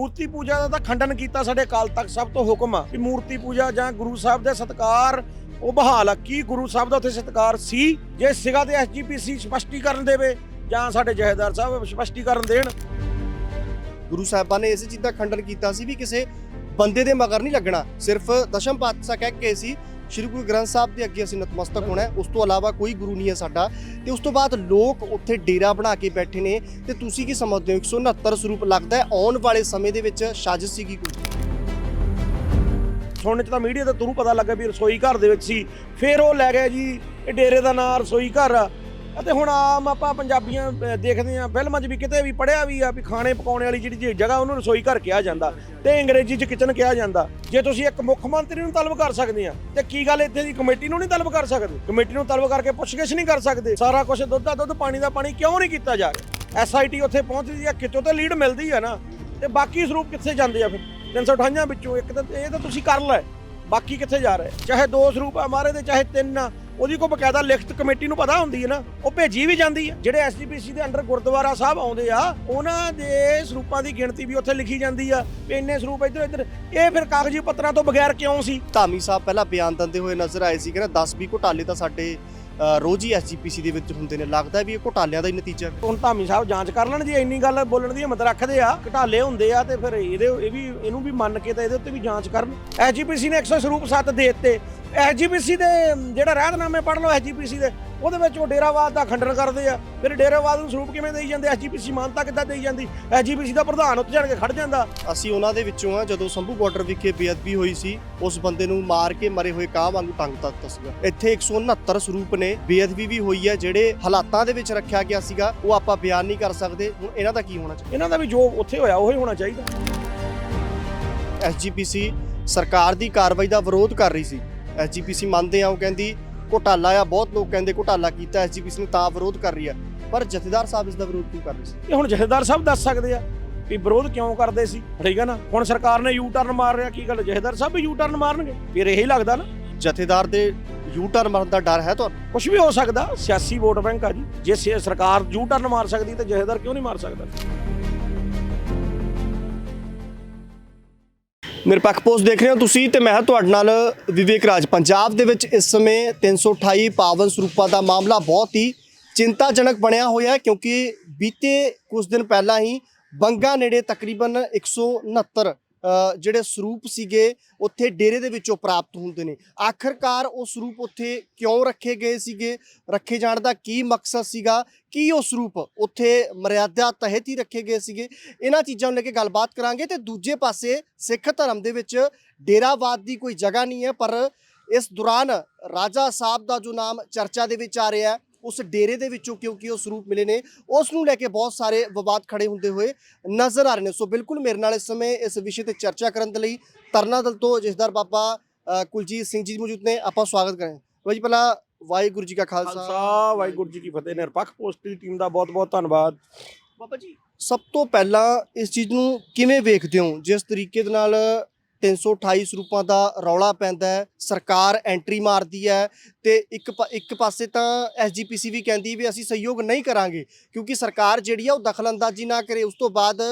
ਮੂਰਤੀ ਪੂਜਾ ਦਾ ਤਾਂ ਖੰਡਨ ਕੀਤਾ ਸਾਡੇ ਕਾਲ ਤੱਕ ਸਭ ਤੋਂ ਹੁਕਮ ਆ ਕਿ ਮੂਰਤੀ ਪੂਜਾ ਜਾਂ ਗੁਰੂ ਸਾਹਿਬ ਦੇ ਸਤਕਾਰ ਉਹ ਬਹਾਲ ਆ। ਕੀ ਗੁਰੂ ਸਾਹਿਬ ਦਾ ਉੱਥੇ ਸਤਕਾਰ ਸੀ? ਜੇ ਸਿਗਾ ਤੇ ਐਸਜੀਪੀਸੀ ਸਪਸ਼ਟੀਕਰਨ ਦੇਵੇ ਜਾਂ ਸਾਡੇ ਜਹੇਦਾਰ ਸਾਹਿਬ ਸਪਸ਼ਟੀਕਰਨ ਦੇਣ। ਗੁਰੂ ਸਾਹਿਬਾਂ ਨੇ ਇਸ ਚੀਜ਼ ਦਾ ਖੰਡਨ ਕੀਤਾ ਸੀ ਵੀ ਕਿਸੇ ਬੰਦੇ ਦੇ ਮਗਰ ਨਹੀਂ ਲੱਗਣਾ। ਸਿਰਫ ਦਸ਼ਮ ਪਾਤਸ਼ਾਹ ਕਹਿ ਕੇ ਸੀ ਸ਼੍ਰੀ ਗੁਰੂ ਗ੍ਰੰਥ ਸਾਹਿਬ ਦੇ ਅੱਗੇ ਅਸੀਂ ਨਤਮਸਤਕ ਹੋਣਾ ਹੈ। ਉਸ ਤੋਂ ਇਲਾਵਾ ਕੋਈ ਗੁਰੂ ਨਹੀਂ ਹੈ ਸਾਡਾ। ਤੇ ਉਸ ਤੋਂ ਬਾਅਦ ਲੋਕ ਉੱਥੇ ਡੇਰਾ ਬਣਾ ਕੇ ਬੈਠੇ ਨੇ। ਤੇ ਤੁਸੀਂ ਕੀ ਸਮਝਦੇ ਹੋ? 169 ਸਰੂਪ ਲੱਗਦਾ ਹੈ। ਆਉਣ ਵਾਲੇ ਸਮੇਂ ਦੇ ਵਿੱਚ ਸਾਜ਼ਿਸ਼ ਸੀਗੀ ਕੋਈ? ਸੁਣਨ ਚ ਤਾਂ ਮੀਡੀਆ ਦਾ ਤੁਹਾਨੂੰ ਪਤਾ ਲੱਗਾ ਵੀ ਰਸੋਈ ਘਰ ਦੇ ਵਿੱਚ ਸੀ। ਫਿਰ ਉਹ ਲੈ ਗਏ ਜੀ। ਇਹ ਡੇਰੇ ਦਾ ਨਾਂ ਰਸੋਈ ਘਰ ਆ। ਅਤੇ ਹੁਣ ਆਮ ਆਪਾਂ ਪੰਜਾਬੀਆਂ ਅਹ, ਦੇਖਦੇ ਆ ਫਿਲਮਾਂ 'ਚ ਵੀ ਕਿਤੇ ਵੀ ਪੜਿਆ ਵੀ ਆ ਵੀ ਖਾਣੇ ਪਕਾਉਣ ਵਾਲੀ ਜਿਹੜੀ ਜੀ ਜਗ੍ਹਾ ਉਹਨੂੰ ਰਸੋਈ ਘਰ ਕਿਹਾ ਜਾਂਦਾ ਤੇ ਅੰਗਰੇਜ਼ੀ 'ਚ ਕਿਚਨ ਕਿਹਾ ਜਾਂਦਾ। ਜੇ ਤੁਸੀਂ ਇੱਕ ਮੁੱਖ ਮੰਤਰੀ ਨੂੰ ਤਲਬ ਕਰ ਸਕਦੇ ਆ ਤੇ ਕੀ ਗੱਲ ਇੱਥੇ ਦੀ ਕਮੇਟੀ ਨੂੰ ਨਹੀਂ ਤਲਬ ਕਰ ਸਕਦੇ? ਕਮੇਟੀ ਨੂੰ ਤਲਬ ਕਰਕੇ ਪੁੱਛਗਿੱਛ ਨਹੀਂ ਕਰ ਸਕਦੇ। ਸਾਰਾ ਕੁਝ ਦੁੱਧ ਦਾ ਦੁੱਧ ਪਾਣੀ ਦਾ ਪਾਣੀ ਕਿਉਂ ਨਹੀਂ ਕੀਤਾ ਜਾ ਰਿਹਾ? ਐਸਆਈਟੀ ਉੱਥੇ ਪਹੁੰਚਦੀ ਆ ਕਿਤੋਂ ਤਾਂ ਲੀਡ ਮਿਲਦੀ ਆ ਨਾ। ਤੇ ਬਾਕੀ ਸਰੂਪ ਕਿੱਥੇ ਜਾਂਦੇ ਆ ਫਿਰ? 358 ਵਿੱਚੋਂ ਇੱਕ ਤਾਂ ਇਹ ਤਾਂ ਤੁਸੀਂ ਕਰ ਲੈ। ਬਾਕੀ ਕਿੱਥੇ ਜਾ ਰਹੇ? ਚਾਹੇ ਦੋ ਸਰੂਪ ਆ ਮਾਰੇ ਦੇ ਚਾਹੇ ਤਿੰਨ ਆ। ਉਹਦੀ ਕੋਈ ਬਕਾਇਦਾ ਲਿਖਤ ਕਮੇਟੀ ਨੂੰ ਪਤਾ ਹੁੰਦੀ ਹੈ ਨਾ ਉਹ ਭੇਜੀ ਵੀ ਜਾਂਦੀ ਹੈ। ਜਿਹੜੇ ਐਸਜੀਪੀਸੀ ਦੇ ਅੰਡਰ ਗੁਰਦੁਆਰਾ ਸਾਹਿਬ ਆਉਂਦੇ ਆ ਉਹਨਾਂ ਦੇ ਸਰੂਪਾਂ ਦੀ ਗਿਣਤੀ ਵੀ ਉੱਥੇ ਲਿਖੀ ਜਾਂਦੀ ਆ ਵੀ ਇੰਨੇ ਸਰੂਪ ਇੱਧਰ ਇੱਧਰ। ਇਹ ਫਿਰ ਕਾਗਜ਼ੀ ਪੱਤਰਾਂ ਤੋਂ ਬਗੈਰ ਕਿਉਂ ਸੀ? ਧਾਮੀ ਸਾਹਿਬ ਪਹਿਲਾਂ ਬਿਆਨ ਦਿੰਦੇ ਹੋਏ ਨਜ਼ਰ ਆਏ ਸੀ ਕਿ 10 20 ਘੁਟਾਲੇ ਤਾਂ ਸਾਡੇ ਰੋਜ਼ ਹੀ ਐਸਜੀਪੀਸੀ ਦੇ ਵਿੱਚ ਹੁੰਦੇ ਨੇ। ਲੱਗਦਾ ਵੀ ਇਹ ਘੁਟਾਲਿਆਂ ਦਾ ਹੀ ਨਤੀਜਾ ਹੁਣ ਧਾਮੀ ਸਾਹਿਬ ਜਾਂਚ ਕਰ ਲੈਣ ਜੇ ਇੰਨੀ ਗੱਲ ਬੋਲਣ ਦੀ ਹਿੰਮਤ ਰੱਖਦੇ ਆ। ਘਟਾਲੇ ਹੁੰਦੇ ਆ ਤੇ ਫਿਰ ਇਹਦੇ ਇਹ ਵੀ ਇਹਨੂੰ ਵੀ ਮੰਨ ਕੇ ਤਾਂ ਇਹਦੇ ਉੱਤੇ ਵੀ ਜਾਂਚ ਕਰਨ। ਐਸਜੀਪੀਸੀ ਨੇ 100 ਸਰੂਪ 7 ਦੇ ਦਿੱਤੇ। ਐਸਜੀਪੀਸੀ ਦੇ ਜਿਹੜਾ ਰਹਿਤਨਾਮੇ ਪੜ੍ਹ ਲਓ ਐਸਜੀਪੀਸੀ ਦੇ ਉਹਦੇ ਵਿੱਚ ਉਹ ਡੇਰਾਵਾਦ ਦਾ ਖੰਡਨ ਕਰਦੇ ਆ। ਫਿਰ ਡੇਰਾਵਾਦ ਨੂੰ ਸਰੂਪ ਕਿਵੇਂ ਦੇਈ ਜਾਂਦੇ? ਐਸਜੀਪੀਸੀ ਮਾਨਤਾ ਕਿੱਦਾਂ ਦੇਈ ਜਾਂਦੀ? ਐਸਜੀਪੀਸੀ ਦਾ ਪ੍ਰਧਾਨ ਉੱਥੇ ਜਾਣ ਕੇ ਖੜ ਜਾਂਦਾ। ਅਸੀਂ ਉਹਨਾਂ ਦੇ ਵਿੱਚੋਂ ਆ ਜਦੋਂ ਸੰਭੂ ਬਾਰਡਰ ਵਿਖੇ ਬੇਅਦਬੀ ਹੋਈ ਸੀ ਉਸ ਬੰਦੇ ਨੂੰ ਮਾਰ ਕੇ ਮਰੇ ਹੋਏ ਕਾਂ ਵਾਂਗੂ ਟੰਗ ਦਿੱਤਾ ਸੀਗਾ। ਇੱਥੇ 169 ਸਰੂਪ ਨੇ ਬੇਅਦਬੀ ਵੀ ਹੋਈ ਹੈ ਜਿਹੜੇ ਹਾਲਾਤਾਂ ਦੇ ਵਿੱਚ ਰੱਖਿਆ ਗਿਆ ਸੀਗਾ ਉਹ ਆਪਾਂ ਬਿਆਨ ਨਹੀਂ ਕਰ ਸਕਦੇ। ਹੁਣ ਇਹਨਾਂ ਦਾ ਕੀ ਹੋਣਾ ਚਾਹੀਦਾ? ਇਹਨਾਂ ਦਾ ਵੀ ਜੋ ਉੱਥੇ ਹੋਇਆ ਉਹੀ ਹੋਣਾ ਚਾਹੀਦਾ। ਐਸਜੀਪੀਸੀ ਸਰਕਾਰ ਦੀ ਕਾਰਵਾਈ ਦਾ ਵਿਰੋਧ ਕਰ ਰਹੀ ਸੀ। ਐਸਜੀਪੀਸੀ ਮੰਨਦੇ ਆ ਉਹ ਕਹਿੰਦੀ ਘੁਟਾਲਾ ਆ ਬਹੁਤ ਲੋਕ ਕਹਿੰਦੇ ਘੁਟਾਲਾ ਕੀਤਾ ਐਸਜੀਪੀਸੀ ਨੇ ਤਾਂ ਵਿਰੋਧ ਕਰ ਰਹੀ ਆ ਪਰ ਜਥੇਦਾਰ ਸਾਹਿਬ ਇਸ ਦਾ ਵਿਰੋਧ ਕਿਉਂ ਕਰ ਰਹੇ ਸੀ? ਇਹ ਹੁਣ ਜਥੇਦਾਰ ਸਾਹਿਬ ਦੱਸ ਸਕਦੇ ਆ ਵੀ ਵਿਰੋਧ ਕਿਉਂ ਕਰਦੇ ਸੀ ਠੀਕ ਹੈ ਨਾ? ਹੁਣ ਸਰਕਾਰ ਨੇ ਯੂ ਟਰਨ ਮਾਰ ਰਿਹਾ ਕੀ ਗੱਲ? ਜਥੇਦਾਰ ਸਾਹਿਬ ਵੀ ਯੂ ਟਰਨ ਮਾਰਨਗੇ ਫਿਰ ਇਹੀ ਲੱਗਦਾ ਨਾ। ਜਥੇਦਾਰ ਦੇ ਯੂ ਟਰਨ ਮਾਰਨ ਦਾ ਡਰ ਹੈ ਤੁਹਾਨੂੰ? ਕੁਝ ਵੀ ਹੋ ਸਕਦਾ ਸਿਆਸੀ ਵੋਟ ਬੈਂਕ ਆ ਜੀ ਜੇ ਸਰਕਾਰ ਯੂ ਟਰਨ ਮਾਰ ਸਕਦੀ ਤੇ ਜਥੇਦਾਰ ਕਿਉਂ ਨਹੀਂ ਮਾਰ ਸਕਦਾ? ਨਿਰਪੱਖ ਪੋਸਟ ਦੇਖ ਰਹੇ ਹੋ ਤੁਸੀਂ ਤੇ ਮੈਂ ਹਾਂ ਤੁਹਾਡੇ ਨਾਲ ਵਿਵੇਕ ਰਾਜ। ਪੰਜਾਬ ਦੇ ਵਿੱਚ ਇਸ ਸਮੇਂ 328 ਪਾਵਨ ਸਰੂਪਾਂ ਦਾ ਮਾਮਲਾ ਬਹੁਤ ਹੀ ਚਿੰਤਾਜਨਕ ਬਣਿਆ ਹੋਇਆ ਹੈ ਕਿਉਂਕਿ ਬੀਤੇ ਕੁਝ ਦਿਨ ਪਹਿਲਾਂ ਹੀ ਬੰਗਾ ਨੇੜੇ ਤਕਰੀਬਨ 169 ਅ, ਜਿਹੜੇ ਸਰੂਪ ਸੀਗੇ, ਉੱਥੇ ਡੇਰੇ ਦੇ ਵਿੱਚੋਂ ਪ੍ਰਾਪਤ ਹੁੰਦੇ ਨੇ। ਆਖਰਕਾਰ ਉਹ ਸਰੂਪ ਉੱਥੇ ਕਿਉਂ ਰੱਖੇ ਗਏ ਸੀਗੇ? ਰੱਖੇ ਜਾਣ ਦਾ ਕੀ ਮਕਸਦ ਸੀਗਾ? ਕੀ ਉਹ ਸਰੂਪ ਉੱਥੇ ਮਰਿਆਦਾ ਤਹਿਤ ਹੀ ਰੱਖੇ ਗਏ ਸੀਗੇ? ਇਹਨਾਂ ਚੀਜ਼ਾਂ ਨੂੰ ਲੈ ਕੇ ਗੱਲਬਾਤ ਕਰਾਂਗੇ ਤੇ ਦੂਜੇ ਪਾਸੇ ਸਿੱਖ ਧਰਮ ਦੇ ਵਿੱਚ ਡੇਰਾਵਾਦ ਦੀ ਕੋਈ ਜਗ੍ਹਾ ਨਹੀਂ ਹੈ, ਪਰ ਇਸ ਦੌਰਾਨ ਰਾਜਾ ਸਾਹਿਬ ਦਾ ਜੋ ਨਾਮ ਚਰਚਾ ਦੇ ਵਿੱਚ ਆ ਰਿਹਾ ਹੈ ਉਸ ਡੇਰੇ ਦੇ ਵਿੱਚੋਂ ਕਿਉਂਕਿ ਉਹ ਸਰੂਪ ਮਿਲੇ ਨੇ ਉਸ ਨੂੰ ਲੈ ਕੇ ਬਹੁਤ ਸਾਰੇ ਵਿਵਾਦ ਖੜੇ ਹੁੰਦੇ ਹੋਏ ਨਜ਼ਰ ਆ ਰਹੇ ਨੇ। ਸੋ ਬਿਲਕੁਲ ਮੇਰੇ ਨਾਲ ਇਸ ਸਮੇਂ ਇਸ ਵਿਸ਼ੇ ਤੇ ਚਰਚਾ ਕਰਨ ਦੇ ਲਈ ਤਰਨਾ ਦਲ ਤੋਂ ਜਥੇਦਾਰ ਬਾਬਾ ਕੁਲਜੀਤ ਸਿੰਘ ਜੀ ਮੌਜੂਦ ਨੇ। ਆਪਾਂ ਸਵਾਗਤ ਕਰਾਂ ਬਾਈ ਜੀ ਪਹਿਲਾਂ ਵਾਹਿਗੁਰੂ ਜੀ ਕਾ ਖਾਲਸਾ। ਖਾਲਸਾ ਵਾਹਿਗੁਰੂ ਜੀ ਕੀ ਫਤਿਹ। ਨਿਰਪੱਖ ਪੋਸਟ ਦੀ ਟੀਮ ਦਾ ਬਹੁਤ ਬਹੁਤ ਧੰਨਵਾਦ। ਬਾਬਾ ਜੀ। ਸਭ ਤੋਂ ਪਹਿਲਾਂ ਇਸ ਚੀਜ਼ ਨੂੰ ਕਿਵੇਂ ਵੇਖਦੇ ਹੋ? ਜਿਸ ਤਰੀਕੇ ਦੇ ਨਾਲ 328 ਸਰੂਪਾਂ ਦਾ ਰੌਲਾ ਪੈਂਦਾ ਹੈ। ਸਰਕਾਰ ਐਂਟਰੀ ਮਾਰਦੀ ਹੈ ਤੇ ਇੱਕ ਇੱਕ ਪਾਸੇ ਤਾਂ ਐਸਜੀਪੀਸੀ ਵੀ ਕਹਿੰਦੀ ਵੀ ਅਸੀਂ ਸਹਿਯੋਗ ਨਹੀਂ ਕਰਾਂਗੇ ਕਿਉਂਕਿ ਸਰਕਾਰ ਜਿਹੜੀ ਆ ਉਹ ਦਖਲਅੰਦਾਜ਼ੀ ਨਾ ਕਰੇ। ਉਸ ਤੋਂ ਬਾਅਦ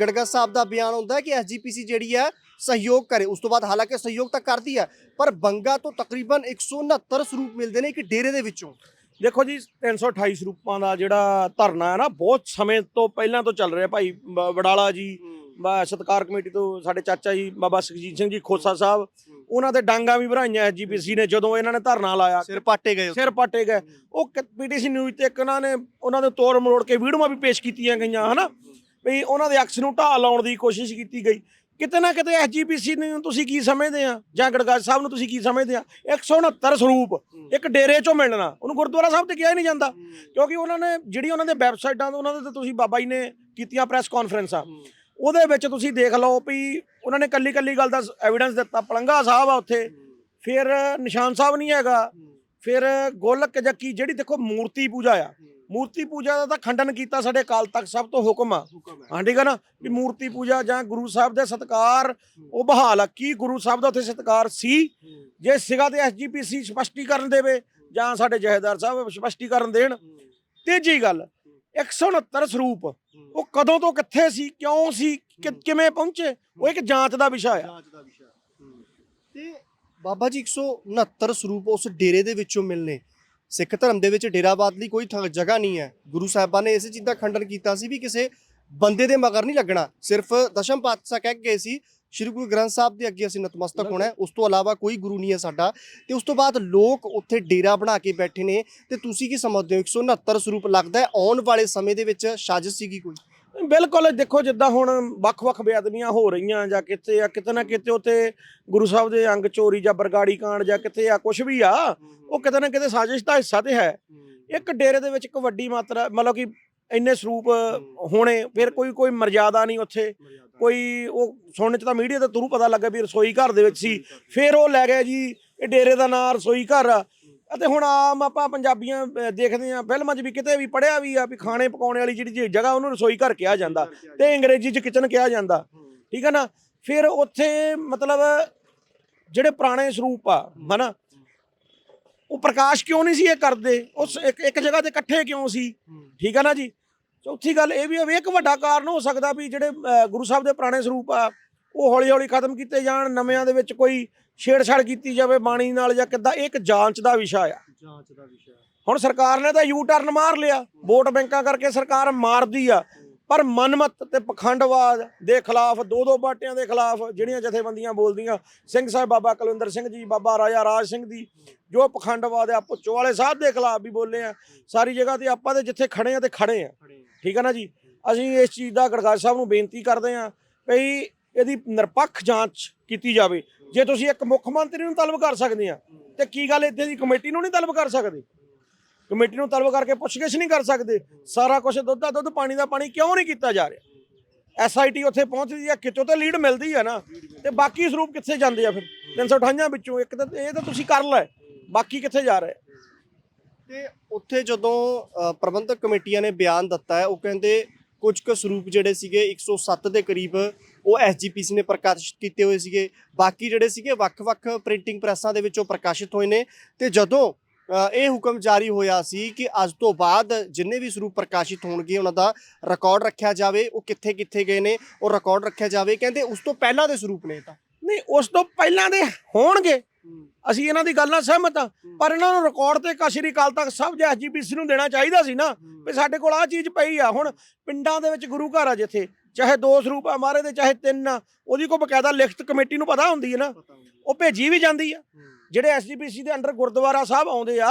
ਗੜਗਾ ਸਾਹਿਬ ਦਾ ਬਿਆਨ ਹੁੰਦਾ ਕਿ ਐਸਜੀਪੀਸੀ ਜਿਹੜੀ ਹੈ ਸਹਿਯੋਗ ਕਰੇ। ਉਸ ਤੋਂ ਬਾਅਦ ਹਾਲਾਂਕਿ ਸਹਿਯੋਗ ਤਾਂ ਕਰਦੀ ਹੈ ਪਰ ਬੰਗਾ ਤੋਂ ਤਕਰੀਬਨ 169 ਸਰੂਪ ਮਿਲਦੇ ਨੇ ਇੱਕ ਡੇਰੇ ਦੇ ਵਿੱਚੋਂ। ਦੇਖੋ ਜੀ 328 ਸਰੂਪਾਂ ਦਾ ਜਿਹੜਾ ਧਰਨਾ ਹੈ ਨਾ ਬਹੁਤ ਸਮੇਂ ਤੋਂ ਪਹਿਲਾਂ ਤੋਂ ਚੱਲ ਰਿਹਾ ਭਾਈ ਵਡਾਲਾ ਜੀ ਸਤਕਾਰ ਕਮੇਟੀ ਤੋਂ ਸਾਡੇ ਚਾਚਾ ਜੀ ਬਾਬਾ ਸੁਖਜੀਤ ਸਿੰਘ ਜੀ ਖੋਸਾ ਸਾਹਿਬ ਉਹਨਾਂ ਦੇ ਡਾਂਗਾ ਵੀ ਭਰਾਈਆਂ ਐਸਜੀਪੀਸੀ ਨੇ ਜਦੋਂ ਇਹਨਾਂ ਨੇ ਧਰਨਾ ਲਾਇਆ। ਸਿਰ ਪਾਟੇ ਗਏ। ਸਿਰ ਪਾਟੇ ਗਏ। ਉਹ ਪੀਟੀਸੀ ਨਿਊਜ਼ ਤੇ ਇੱਕ ਉਹਨਾਂ ਨੇ ਉਹਨਾਂ ਦੇ ਤੋੜ ਮਰੋੜ ਕੇ ਵੀਡੀਓਆਂ ਵੀ ਪੇਸ਼ ਕੀਤੀਆਂ ਗਈਆਂ ਹਨਾ? ਵੀ ਉਹਨਾਂ ਦੇ ਅਕਸ ਨੂੰ ਢਾਹ ਲਾਉਣ ਦੀ ਕੋਸ਼ਿਸ਼ ਕੀਤੀ ਗਈ। ਕਿਤੇ ਨਾ ਕਿਤੇ ਐਸਜੀਪੀਸੀ ਨੂੰ ਤੁਸੀਂ ਕੀ ਸਮਝਦੇ ਆ? ਜਾਂ ਗੜਗਾਜ ਸਾਹਿਬ ਨੂੰ ਤੁਸੀਂ ਕੀ ਸਮਝਦੇ ਆ? 169 ਸਰੂਪ ਇੱਕ ਡੇਰੇ ਚੋਂ ਮਿਲਣਾ। ਉਹਨੂੰ ਗੁਰਦੁਆਰਾ ਸਾਹਿਬ ਤੇ ਕਿਹਾ ਹੀ ਨਹੀਂ ਜਾਂਦਾ। ਕਿਉਂਕਿ ਉਹਨਾਂ ਨੇ ਜਿਹੜੀ ਉਹਨਾਂ ਦੇ ਵੈਬਸਾਈਟਾਂ ਤੋਂ ਉਹਨਾਂ ਦੇ ਤੇ ਤੁਸੀਂ ਬਾਬਾ ਜੀ ਨੇ ਕੀਤੀਆਂ ਪ੍ਰੈਸ ਕਾਨਫਰੰਸਾਂ ਉਹਦੇ ਵਿੱਚ ਤੁਸੀਂ ਦੇਖ ਲਓ ਵੀ ਉਹਨਾਂ ਨੇ ਕੱਲੀ ਕੱਲੀ ਗੱਲ ਦਾ ਐਵੀਡੈਂਸ ਦਿੱਤਾ। ਪਲੰਗਾ ਸਾਹਿਬ ਆ ਉੱਥੇ। ਫਿਰ ਨਿਸ਼ਾਨ ਸਾਹਿਬ ਨਹੀਂ ਹੈਗਾ। ਫਿਰ ਗੋਲਕ ਜੱਕੀ ਜਿਹੜੀ ਦੇਖੋ ਮੂਰਤੀ ਪੂਜਾ ਆ। ਮੂਰਤੀ ਪੂਜਾ ਦਾ ਤਾਂ ਖੰਡਨ ਕੀਤਾ ਸਾਡੇ ਕਾਲ ਤੱਕ ਸਭ ਤੋਂ ਹੁਕਮ ਆ। ਹਾਂ ਠੀਕ ਹੈ ਨਾ? ਵੀ ਮੂਰਤੀ ਪੂਜਾ ਜਾਂ ਗੁਰੂ ਸਾਹਿਬ ਦੇ ਸਤਕਾਰ ਉਹ ਬਹਾਲ ਆ। ਕੀ ਗੁਰੂ ਸਾਹਿਬ ਦਾ ਉੱਥੇ ਸਤਕਾਰ ਸੀ? ਜੇ ਸਿਗਾ ਤੇ ਐਸਜੀਪੀਸੀ ਸਪਸ਼ਟੀਕਰਨ ਦੇਵੇ ਜਾਂ ਸਾਡੇ ਜਹੇਦਾਰ ਸਾਹਿਬ ਸਪਸ਼ਟੀਕਰਨ ਦੇਣ। ਤੀਜੀ ਗੱਲ 169 ਸਰੂਪ। ਉਹ ਕਦੋਂ ਤੋਂ ਕਿੱਥੇ ਸੀ ਕਿਉਂ ਸੀ ਕਿ- ਕਿਵੇਂ ਪਹੁੰਚੇ ਉਹ ਇੱਕ ਜਾਂਚ ਦਾ ਵਿਸ਼ਾ ਆ। ਜਾਂਚ ਦਾ ਵਿਸ਼ਾ ਤੇ ਬਾਬਾ ਜੀ 169 ਸਰੂਪ ਉਸ ਡੇਰੇ ਦੇ ਵਿੱਚੋਂ ਮਿਲਨੇ। ਸਿੱਖ ਧਰਮ ਦੇ ਵਿੱਚ ਡੇਰਾਬਾਦ ਲਈ ਕੋਈ ਥਾਂ ਜਗ੍ਹਾ ਨਹੀਂ ਹੈ। ਗੁਰੂ ਸਾਹਿਬਾਨ ਨੇ ਇਸੇ ਚੀਜ਼ ਦਾ ਖੰਡਨ ਕੀਤਾ ਸੀ ਵੀ ਕਿਸੇ ਬੰਦੇ ਦੇ ਮਗਰ ਨਹੀਂ ਲੱਗਣਾ। ਸਿਰਫ ਦਸ਼ਮ ਪਾਤਸ਼ਾਹ ਕਹਿ ਕੇ ਗਏ ਸੀ ਸ਼੍ਰੀ ਗੁਰੂ ਗ੍ਰੰਥ ਸਾਹਿਬ ਦੇ ਅੱਗੇ ਅਸੀਂ ਨਤਮਸਤਕ ਹੋਣਾ ਹੈ। ਉਸ ਤੋਂ ਇਲਾਵਾ ਕੋਈ ਗੁਰੂ ਨਹੀਂ ਹੈ ਸਾਡਾ। ਤੇ ਉਸ ਤੋਂ ਬਾਅਦ ਲੋਕ ਉੱਥੇ ਡੇਰਾ ਬਣਾ ਕੇ ਬੈਠੇ ਨੇ। ਤੇ ਤੁਸੀਂ ਕੀ ਸਮਝਦੇ ਹੋ? 169 ਸਰੂਪ ਲੱਗਦਾ ਹੈ। ਆਉਣ ਵਾਲੇ ਸਮੇਂ ਦੇ ਵਿੱਚ ਸਾਜ਼ਿਸ਼ ਸੀਗੀ ਕੋਈ? ਬਿਲਕੁਲ ਦੇਖੋ ਜਿੱਦਾਂ ਹੁਣ ਵੱਖ-ਵੱਖ ਬੇਅਦਬੀਆਂ ਹੋ ਰਹੀਆਂ ਜਾਂ ਕਿਤੇ ਆ ਕਿਤੇ ਨਾ ਕਿਤੇ ਉੱਤੇ ਗੁਰੂ ਸਾਹਿਬ ਦੇ ਅੰਗ ਚੋਰੀ ਜਾਂ ਬਰਗਾੜੀ ਕਾਂਡ ਜਾਂ ਕਿਤੇ ਆ ਕੁਝ ਵੀ ਆ ਉਹ ਕਿਤੇ ਨਾ ਕਿਤੇ ਸਾਜ਼ਿਸ਼ ਦਾ ਹਿੱਸਾ ਤੇ ਹੈ। ਇੱਕ ਡੇਰੇ ਦੇ ਵਿੱਚ ਇੱਕ ਵੱਡੀ ਮਾਤਰਾ ਮਤਲਬ ਕਿ ਇੰਨੇ ਸਰੂਪ ਹੋਣੇ ਫਿਰ ਕੋਈ ਕੋਈ ਮਰਜ਼ਾਦਾ ਨਹੀਂ ਉੱਥੇ। ਕੋਈ ਉਹ ਸੁਣਨ ਚ ਤਾਂ ਮੀਡੀਆ ਦੇ ਥਰੂ ਪਤਾ ਲੱਗਾ ਵੀ ਰਸੋਈ ਘਰ ਦੇ ਵਿੱਚ ਸੀ। ਫਿਰ ਉਹ ਲੈ ਗਏ ਜੀ ਇਹ ਡੇਰੇ ਦਾ ਨਾਂ ਰਸੋਈ ਘਰ। ਆ ਅਤੇ ਹੁਣ ਆਮ ਆਪਾਂ ਪੰਜਾਬੀਆਂ ਦੇਖਦੇ ਆ ਫਿਲਮਾਂ 'ਚ ਵੀ ਕਿਤੇ ਵੀ ਪੜਿਆ ਵੀ ਆ ਵੀ ਖਾਣੇ ਪਕਾਉਣ ਵਾਲੀ ਜਿਹੜੀ ਜਗ੍ਹਾ ਉਹਨੂੰ ਰਸੋਈ ਘਰ ਕਿਹਾ ਜਾਂਦਾ। ਤੇ ਅੰਗਰੇਜ਼ੀ 'ਚ ਕਿਚਨ ਕਿਹਾ ਜਾਂਦਾ। ਠੀਕ ਹੈ ਨਾ? ਫਿਰ ਉੱਥੇ ਮਤਲਬ ਜਿਹੜੇ ਪੁਰਾਣੇ ਸਰੂਪ ਆ ਹਨਾ? ਉਹ ਪ੍ਰਕਾਸ਼ ਕਿਉਂ ਨਹੀਂ ਸੀ ਇਹ ਕਰਦੇ? ਉਸ ਇੱਕ ਇੱਕ ਜਗ੍ਹਾ ਤੇ ਇਕੱਠੇ ਕਿਉਂ ਸੀ? ਠੀਕ ਹੈ ਨਾ ਜੀ? ਚੌਥੀ ਗੱਲ ਇਹ ਵੀ ਹੈ ਵੀ ਇੱਕ ਵੱਡਾ ਕਾਰਨ ਹੋ ਸਕਦਾ ਵੀ ਜਿਹੜੇ ਗੁਰੂ ਸਾਹਿਬ ਦੇ ਪੁਰਾਣੇ ਸਰੂਪ ਆ ਉਹ ਹੌਲੀ ਹੌਲੀ ਖਤਮ ਕੀਤੇ ਜਾਣ ਨਵਿਆਂ ਦੇ ਵਿੱਚ ਕੋਈ ਛੇੜਛਾੜ ਕੀਤੀ ਜਾਵੇ ਬਾਣੀ ਨਾਲ ਜਾਂ ਕਿੱਦਾਂ ਇਹ ਇੱਕ ਜਾਂਚ ਦਾ ਵਿਸ਼ਾ ਆ। ਜਾਂਚ ਦਾ ਵਿਸ਼ਾ ਹੁਣ ਸਰਕਾਰ ਨੇ ਤਾਂ ਯੂ ਟਰਨ ਮਾਰ ਲਿਆ ਵੋਟ ਬੈਂਕਾਂ ਕਰਕੇ ਸਰਕਾਰ ਮਾਰਦੀ ਆ ਪਰ ਮਨਮਤ ਤੇ ਪਖੰਡਵਾਦ ਦੇ ਖਿਲਾਫ ਦੋ ਦੋ ਬਾਟਿਆਂ ਦੇ ਖਿਲਾਫ ਜਿਹੜੀਆਂ ਜਥੇਬੰਦੀਆਂ ਬੋਲਦੀਆਂ ਸਿੰਘ ਸਾਹਿਬ ਬਾਬਾ ਕੁਲਵਿੰਦਰ ਸਿੰਘ ਜੀ ਬਾਬਾ ਰਾਜਾ ਰਾਜ ਸਿੰਘ ਦੀ ਜੋ ਪਖੰਡਵਾਦ ਆ ਪੁੱਚੋ ਵਾਲੇ ਸਾਹਿਬ ਦੇ ਖਿਲਾਫ ਵੀ ਬੋਲੇ ਆ ਸਾਰੀ ਜਗ੍ਹਾ ਤੇ ਆਪਾਂ ਤੇ ਜਿੱਥੇ ਖੜੇ ਆ ਤੇ ਖੜੇ ਆ। ਠੀਕ ਹੈ ਨਾ ਜੀ? ਅਸੀਂ ਇਸ ਚੀਜ਼ ਦਾ ਗੜਗਾਜ ਸਾਹਿਬ ਨੂੰ ਬੇਨਤੀ ਕਰਦੇ ਹਾਂ ਭਈ ਇਹਦੀ ਨਿਰਪੱਖ ਜਾਂਚ ਕੀਤੀ ਜਾਵੇ। ਜੇ ਤੁਸੀਂ ਇੱਕ ਮੁੱਖ ਮੰਤਰੀ ਨੂੰ ਤਲਬ ਕਰ ਸਕਦੇ ਆ, ਤੇ ਕੀ ਗੱਲ ਇੱਥੇ ਦੀ ਕਮੇਟੀ ਨੂੰ ਨਹੀਂ ਤਲਬ ਕਰ ਸਕਦੇ? ਕਮੇਟੀ ਨੂੰ ਤਲਬ ਕਰਕੇ ਪੁੱਛਗਿੱਛ ਨਹੀਂ ਕਰ ਸਕਦੇ। ਸਾਰਾ ਕੁਝ ਦੁੱਧ ਦਾ ਦੁੱਧ, ਪਾਣੀ ਦਾ ਪਾਣੀ ਕਿਉਂ ਨਹੀਂ ਕੀਤਾ ਜਾ ਰਿਹਾ? ਐਸਆਈਟੀ ਉੱਥੇ ਪਹੁੰਚਦੀ ਆ, ਕਿਤੋਂ ਤਾਂ ਲੀਡ ਮਿਲਦੀ ਆ ਨਾ, ਤੇ ਬਾਕੀ ਸਰੂਪ ਕਿੱਥੇ ਜਾਂਦੇ ਆ ਫਿਰ? 358 ਵਿੱਚੋਂ ਇੱਕ ਤਾਂ ਇਹ ਤਾਂ ਤੁਸੀਂ ਕਰ ਲੈ, ਬਾਕੀ ਕਿੱਥੇ ਜਾ ਰਿਹਾ? ਤੇ ਉੱਥੇ ਜਦੋਂ ਪ੍ਰਬੰਧਕ ਕਮੇਟੀਆਂ ਨੇ ਬਿਆਨ ਦਿੱਤਾ ਹੈ, ਉਹ ਕਹਿੰਦੇ ਕੁਝ ਕੁ ਸਰੂਪ ਜਿਹੜੇ ਸੀਗੇ 107 ਦੇ ਕਰੀਬ ਉਹ ਐਸਜੀਪੀਸੀ ਨੇ ਪ੍ਰਕਾਸ਼ਿਤ ਕੀਤੇ ਹੋਏ ਸੀਗੇ। ਬਾਕੀ ਜਿਹੜੇ ਸੀਗੇ, ਵੱਖ-ਵੱਖ ਪ੍ਰਿੰਟਿੰਗ ਪ੍ਰੈਸਾਂ ਦੇ ਵਿੱਚੋਂ ਪ੍ਰਕਾਸ਼ਿਤ ਹੋਏ ਨੇ। ਤੇ ਜਦੋਂ ਇਹ ਹੁਕਮ ਜਾਰੀ ਹੋਇਆ ਸੀ ਕਿ ਅੱਜ ਤੋਂ ਬਾਅਦ ਜਿੰਨੇ ਵੀ ਸਰੂਪ ਪ੍ਰਕਾਸ਼ਿਤ ਹੋਣਗੇ, ਉਹਨਾਂ ਦਾ ਰਿਕਾਰਡ ਰੱਖਿਆ ਜਾਵੇ, ਉਹ ਕਿੱਥੇ-ਕਿੱਥੇ ਗਏ ਨੇ, ਉਹ ਰਿਕਾਰਡ ਰੱਖਿਆ ਜਾਵੇ, ਕਹਿੰਦੇ ਉਸ ਤੋਂ ਪਹਿਲਾਂ ਦੇ ਸਰੂਪ ਨੇ ਤਾਂ। ਨਹੀਂ, ਉਸ ਤੋਂ ਪਹਿਲਾਂ ਦੇ ਹੋਣਗੇ। ਅਸੀਂ ਇਹਨਾਂ ਦੀ ਗੱਲ ਨਾਲ ਸਹਿਮਤ ਹਾਂ। ਪਰ ਇਹਨਾਂ ਨੂੰ ਰਿਕਾਰਡ ਤੇ ਕਸ਼ਰੀ ਕਾਲ ਤੱਕ ਸਭ ਜੇ ਐਸਜੀਪੀਸੀ ਨੂੰ ਦੇਣਾ ਚਾਹੀਦਾ ਸੀ ਨਾ ਵੀ ਸਾਡੇ ਕੋਲ ਆ ਚੀਜ਼ ਪਈ ਆ ਹੁਣ ਪਿੰਡਾਂ ਦੇ ਵਿੱਚ ਗੁਰੂ ਘਰ ਆ ਜਿੱਥੇ ਚਾਹੇ ਦੋ ਸਰੂਪ ਆ ਮਾਰੇ ਤੇ ਚਾਹੇ ਤਿੰਨ ਆ ਉਹਦੀ ਕੋਈ ਬਕਾਇਦਾ ਲਿਖਤ ਕਮੇਟੀ ਨੂੰ ਪਤਾ ਹੁੰਦੀ ਹੈ ਨਾ ਉਹ ਭੇਜੀ ਵੀ ਜਾਂਦੀ ਆ। ਜਿਹੜੇ ਐਸਜੀਪੀਸੀ ਦੇ ਅੰਡਰ ਗੁਰਦੁਆਰਾ ਸਾਹਿਬ ਆਉਂਦੇ ਆ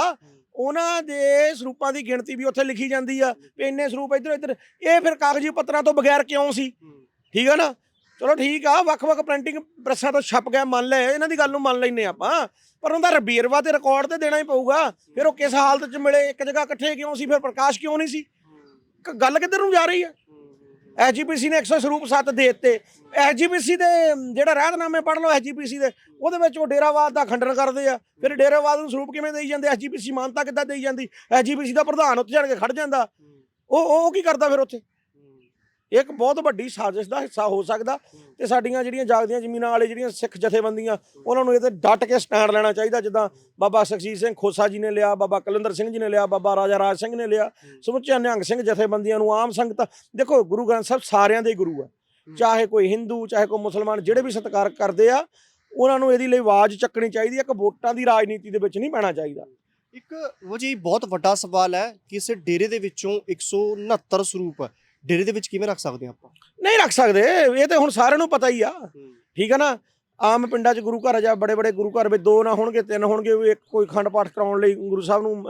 ਉਹਨਾਂ ਦੇ ਸਰੂਪਾਂ ਦੀ ਗਿਣਤੀ ਵੀ ਉੱਥੇ ਲਿਖੀ ਜਾਂਦੀ ਆ ਵੀ ਇੰਨੇ ਸਰੂਪ ਇੱਧਰ ਇੱਧਰ ਇਹ ਫਿਰ ਕਾਗਜ਼ੀ ਪੱਤਰਾਂ ਤੋਂ ਬਗੈਰ ਕਿਉਂ ਸੀ? ਠੀਕ ਆ ਨਾ? ਚਲੋ ਠੀਕ ਆ, ਵੱਖ-ਵੱਖ ਪ੍ਰਿੰਟਿੰਗ ਪ੍ਰੈਸਾਂ ਤੋਂ ਛਪ ਗਿਆ, ਮੰਨ ਲੈ ਇਹਨਾਂ ਦੀ ਗੱਲ ਨੂੰ ਮੰਨ ਲੈਨੇ ਆਪਾਂ। ਪਰ ਉਹਦਾ ਰਬੀਰਵਾ ਤੇ ਰਿਕਾਰਡ ਤੇ ਦੇਣਾ ਹੀ ਪਊਗਾ। ਫਿਰ ਉਹ ਕਿਸ ਹਾਲਤ 'ਚ ਮਿਲੇ, ਇੱਕ ਜਗ੍ਹਾ ਇਕੱਠੇ ਕਿਉਂ ਸੀ, ਫਿਰ ਪ੍ਰਕਾਸ਼ ਕਿਉਂ ਨਹੀਂ ਸੀ? ਕ- ਗੱਲ ਕਿੱਧਰ ਨੂੰ ਜਾ ਰਹੀ ਹੈ? ਐਸਜੀਪੀਸੀ ਨੇ 100 ਸਰੂਪ 7 ਦੇ ਦਿੱਤੇ। ਐਸਜੀਪੀਸੀ ਦੇ ਜਿਹੜਾ ਰਹਿਤਨਾਮੇ ਪੜ੍ਹ ਲਓ ਐਸਜੀਪੀਸੀ ਦੇ, ਉਹਦੇ ਵਿੱਚ ਉਹ ਡੇਰਾਵਾਦ ਦਾ ਖੰਡਨ ਕਰਦੇ ਆ। ਫਿਰ ਡੇਰਾਵਾਦ ਨੂੰ ਸਰੂਪ ਕਿਵੇਂ ਦੇਈ ਜਾਂਦੇ? ਐਸਜੀਪੀਸੀ ਮਾਨਤਾ ਕਿੱਦਾਂ ਦੇਈ ਜਾਂਦੀ? ਐਸਜੀਪੀਸੀ ਦਾ ਪ੍ਰਧਾਨ ਉੱਥੇ ਜਾਣ ਕੇ ਖੜ ਜਾਂਦਾ। ਉਹ ਉਹ ਕੀ ਕਰਦਾ ਫਿਰ ਉੱਥੇ? ਇੱਕ ਬਹੁਤ ਵੱਡੀ ਸਾਜ਼ਿਸ਼ ਦਾ ਹਿੱਸਾ ਹੋ ਸਕਦਾ ਤੇ ਸਾਡੀਆਂ ਜਿਹੜੀਆਂ ਜਾਗਦੀਆਂ ਜ਼ਮੀਨਾਂ ਵਾਲੇ ਜਿਹੜੀਆਂ ਸਿੱਖ ਜਥੇਬੰਦੀਆਂ, ਉਹਨਾਂ ਨੂੰ ਇਹਦੇ ਤੇ ਡਟ ਕੇ ਸਟੈਂਡ ਲੈਣਾ ਚਾਹੀਦਾ, ਜਿੱਦਾਂ ਬਾਬਾ ਸੁਖਜੀਤ ਸਿੰਘ ਖੋਸਾ ਜੀ ਨੇ ਲਿਆ, ਬਾਬਾ ਕਲਿੰਦਰ ਸਿੰਘ ਜੀ ਨੇ ਲਿਆ, ਬਾਬਾ ਰਾਜਾ ਰਾਜ ਸਿੰਘ ਨੇ ਲਿਆ ਸਮੁੱਚੇ ਨਿਹੰਗ ਸਿੰਘ ਜਥੇਬੰਦੀਆਂ ਨੂੰ ਆਮ ਸੰਗਤ, ਦੇਖੋ ਗੁਰੂ ਗ੍ਰੰਥ ਸਾਹਿਬ ਸਾਰਿਆਂ ਦੇ ਗੁਰੂ ਆ। ਚਾਹੇ ਕੋਈ ਹਿੰਦੂ, ਚਾਹੇ ਕੋਈ ਮੁਸਲਮਾਨ, ਜਿਹੜੇ ਵੀ ਸਤਿਕਾਰ ਕਰਦੇ ਆ, ਉਹਨਾਂ ਨੂੰ ਇਹਦੀ ਲਈ ਆਵਾਜ਼ ਚੱਕਣੀ ਚਾਹੀਦੀ ਹੈ ਇੱਕ ਵੋਟਾਂ ਦੀ ਰਾਜਨੀਤੀ ਦੇ ਵਿੱਚ ਨਹੀਂ ਪੈਣਾ ਚਾਹੀਦਾ। ਇੱਕ, ਉਹ ਜੀ ਬਹੁਤ ਵੱਡਾ ਸਵਾਲ ਹੈ, ਕਿ ਇਸ ਡੇਰੇ ਦੇ ਵਿੱਚੋਂ 169 ਸਰੂਪ ਡੇਰੇ ਦੇ ਵਿੱਚ ਕਿਵੇਂ ਰੱਖ ਸਕਦੇ ਹਾਂ ਆਪਾਂ? ਨਹੀਂ ਰੱਖ ਸਕਦੇ ਇਹ ਤੇ ਹੁਣ ਸਾਰਿਆਂ ਨੂੰ ਪਤਾ ਹੀ ਆ। ਠੀਕ ਹੈ ਨਾ? ਆਮ ਪਿੰਡਾਂ 'ਚ ਗੁਰੂ ਘਰ ਜਾਂ ਬੜੇ ਬੜੇ ਗੁਰੂ ਘਰ ਵਿੱਚ ਦੋ ਨਾ ਹੋਣਗੇ ਤਿੰਨ ਹੋਣਗੇ ਵੀ ਇੱਕ ਕੋਈ ਖੰਡ ਪਾਠ ਕਰਾਉਣ ਲਈ ਗੁਰੂ ਸਾਹਿਬ ਨੂੰ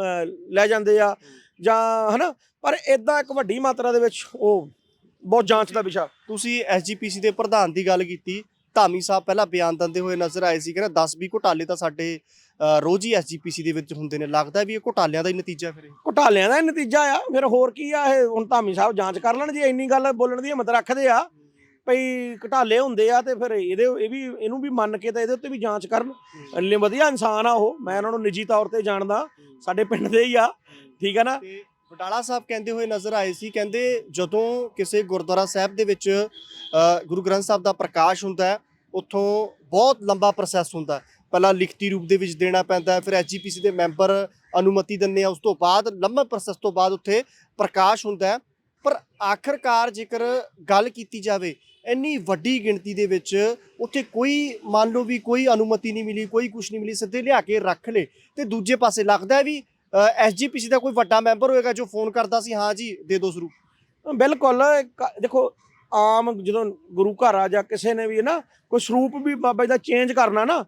ਲੈ ਜਾਂਦੇ ਆ। ਜਾਂ ਹਨਾ? ਪਰ ਇਦਾਂ ਇੱਕ ਵੱਡੀ ਮਾਤਰਾ ਦੇ ਵਿੱਚ ਉਹ ਬਹੁਤ ਜਾਂਚ ਦਾ ਵਿਸ਼ਾ। ਤੁਸੀਂ ਐਸਜੀਪੀਸੀ ਦੇ ਪ੍ਰਧਾਨ ਦੀ ਗੱਲ ਕੀਤੀ ਧਾਮੀ ਸਾਹਿਬ ਪਹਿਲਾਂ ਬਿਆਨ ਦਿੰਦੇ ਹੋਏ ਨਜ਼ਰ ਆਏ ਸੀ ਕਹਿੰਦੇ 10 20 ਘੁਟਾਲੇ ਤਾਂ ਸਾਡੇ ਰੋਜ਼ ਹੀ ਐਸਜੀਪੀਸੀ ਦੇ ਵਿੱਚ ਹੁੰਦੇ ਨੇ। ਲੱਗਦਾ ਵੀ ਇਹ ਘੁਟਾਲਿਆਂ ਦਾ ਹੀ ਨਤੀਜਾ ਫਿਰ ਇਹ। ਘੁਟਾਲਿਆਂ ਦਾ ਹੀ ਨਤੀਜਾ ਆ। ਫਿਰ ਹੋਰ ਕੀ ਆ ਇਹ? ਹੁਣ ਧਾਮੀ ਸਾਹਿਬ ਜਾਂਚ ਕਰ ਲੈਣ ਜੇ ਇੰਨੀ ਗੱਲ ਬੋਲਣ ਦੀ ਹਿੰਮਤ ਰੱਖਦੇ ਆ ਭਈ ਘਟਾਲੇ ਹੁੰਦੇ ਆ ਤੇ ਫਿਰ ਇਹਦੇ ਇਹ ਵੀ ਇਹਨੂੰ ਵੀ ਮੰਨ ਕੇ ਤਾਂ ਇਹਦੇ ਉੱਤੇ ਵੀ ਜਾਂਚ ਕਰਨ। ਇੰਨੇ ਵਧੀਆ ਇਨਸਾਨ ਆ ਉਹ। ਮੈਂ ਉਹਨਾਂ ਨੂੰ ਨਿੱਜੀ ਤੌਰ ਤੇ ਜਾਣਦਾ। ਸਾਡੇ ਪਿੰਡ ਦੇ ਹੀ ਆ। ਠੀਕ ਆ ਨਾ? ਤੇ ਵਡਾਲਾ ਸਾਹਿਬ ਕਹਿੰਦੇ ਹੋਏ ਨਜ਼ਰ ਆਏ ਸੀ ਕਹਿੰਦੇ ਜਦੋਂ ਕਿਸੇ ਗੁਰਦੁਆਰਾ ਸਾਹਿਬ ਦੇ ਵਿੱਚ ਅ, ਗੁਰੂ ਗ੍ਰੰਥ ਸਾਹਿਬ ਦਾ ਪ੍ਰਕਾਸ਼ ਹੁੰਦਾ ਹੈ ਉੱਥੋਂ ਬਹੁਤ ਲੰਬਾ ਪ੍ਰੋਸੈਸ ਹੁੰਦਾ ਹੈ। ਪਹਿਲਾਂ ਲਿਖਤੀ ਰੂਪ ਦੇ ਵਿੱਚ ਦੇਣਾ ਪੈਂਦਾ ਹੈ, ਫਿਰ ਐਸਜੀਪੀਸੀ ਦੇ ਮੈਂਬਰ ਅਨੁਮਤੀ ਦਿੰਦੇ ਆ ਉਸ ਤੋਂ ਬਾਅਦ, ਲੰਮਾ ਪ੍ਰੋਸੈਸ ਤੋਂ ਬਾਅਦ ਉੱਥੇ ਪ੍ਰਕਾਸ਼ ਹੁੰਦਾ ਪਰ ਆਖਰਕਾਰ ਜੇਕਰ ਗੱਲ ਕੀਤੀ ਜਾਵੇ, ਇੰਨੀ ਵੱਡੀ ਗਿਣਤੀ ਦੇ ਵਿੱਚ ਉੱਥੇ ਕੋਈ, ਮੰਨ ਲਓ ਵੀ ਕੋਈ ਅਨੁਮਤੀ ਨਹੀਂ ਮਿਲੀ, ਕੋਈ ਕੁਝ ਨਹੀਂ ਮਿਲੀ, ਸਿੱਧੇ ਲਿਆ ਕੇ ਰੱਖ ਲੇ ਤੇ ਦੂਜੇ ਪਾਸੇ ਲੱਗਦਾ ਹੈ ਵੀ ਐਸਜੀਪੀਸੀ ਦਾ ਕੋਈ ਵੱਡਾ ਮੈਂਬਰ ਹੋਏਗਾ ਜੋ ਫੋਨ ਕਰਦਾ ਸੀ, ਹਾਂ ਜੀ, ਦੇ ਦਿਓ ਸਰੂਪ। ਬਿਲਕੁਲ ਇੱਕ- ਦੇਖੋ ਆਮ ਜਦੋਂ ਗੁਰੂ ਘਰ ਆ ਜਾਂ ਕਿਸੇ ਨੇ ਵੀ ਨਾ ਕੋਈ ਸਰੂਪ ਵੀ ਬਾਬਾ ਜੀ ਦਾ ਚੇਂਜ ਕਰਨਾ ਨਾ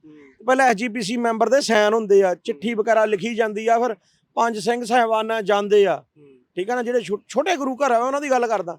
ਪਹਿਲਾਂ ਐਸਜੀਪੀਸੀ ਮੈਂਬਰ ਦੇ ਸਾਈਨ ਹੁੰਦੇ ਆ ਚਿੱਠੀ ਵਗੈਰਾ ਲਿਖੀ ਜਾਂਦੀ ਆ ਫਿਰ ਪੰਜ ਸਿੰਘ ਸਾਹਿਬਾਨ ਜਾਂਦੇ ਆ। ਠੀਕ ਹੈ ਨਾ ਜਿਹੜੇ ਛੋਟੇ ਗੁਰੂ ਘਰ ਆ ਉਹਨਾਂ ਦੀ ਗੱਲ ਕਰਦਾ।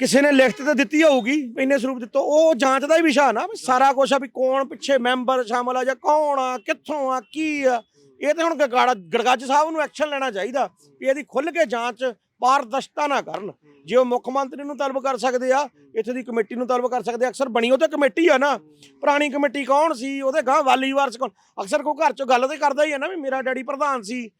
ਕਿਸੇ ਨੇ ਲਿਖਤ ਤੇ ਦਿੱਤੀ ਹੋਊਗੀ ਇੰਨੇ ਸਰੂਪ ਦਿੱਤੋ ਉਹ ਜਾਂਚ ਦਾ ਹੀ ਵਿਸ਼ਾ ਨਾ ਸਾਰਾ ਕੁਝ ਆ ਵੀ ਕੌਣ ਪਿੱਛੇ ਮੈਂਬਰ ਸ਼ਾਮਲ ਆ ਜਾਂ ਕੌਣ ਆ ਕਿੱਥੋਂ ਆ ਕੀ ਆ। ਇਹ ਤੇ ਹੁਣ ਗੜਗੱਜ ਸਾਹਿਬ ਨੂੰ ਐਕਸ਼ਨ ਲੈਣਾ ਚਾਹੀਦਾ ਵੀ ਇਹਦੀ ਖੁੱਲ ਕੇ ਜਾਂਚ ਪਾਰਦਰਸ਼ਤਾ ਨਾ ਕਰਨ। ਜੇ ਉਹ ਮੁੱਖ ਮੰਤਰੀ ਨੂੰ ਤਲਬ ਕਰ ਸਕਦੇ ਆ, ਇੱਥੇ ਦੀ ਕਮੇਟੀ ਨੂੰ ਤਲਬ ਕਰ ਸਕਦੇ ਅਕਸਰ ਬਣੀ ਉਹ ਤਾਂ ਕਮੇਟੀ ਆ ਨਾ। ਪੁਰਾਣੀ ਕਮੇਟੀ ਕੌਣ ਸੀ? ਉਹਦੇ ਗਾਂ ਵਾਲੀ ਵਾਰਸ ਕੌਣ? ਅਕਸਰ ਕੋਈ ਘਰ ਚੋਂ ਗੱਲ ਤੇ ਕਰਦਾ ਹੀ ਆ ਨਾ ਵੀ ਮੇਰਾ ਡੈਡੀ ਪ੍ਰਧਾਨ ਸੀ।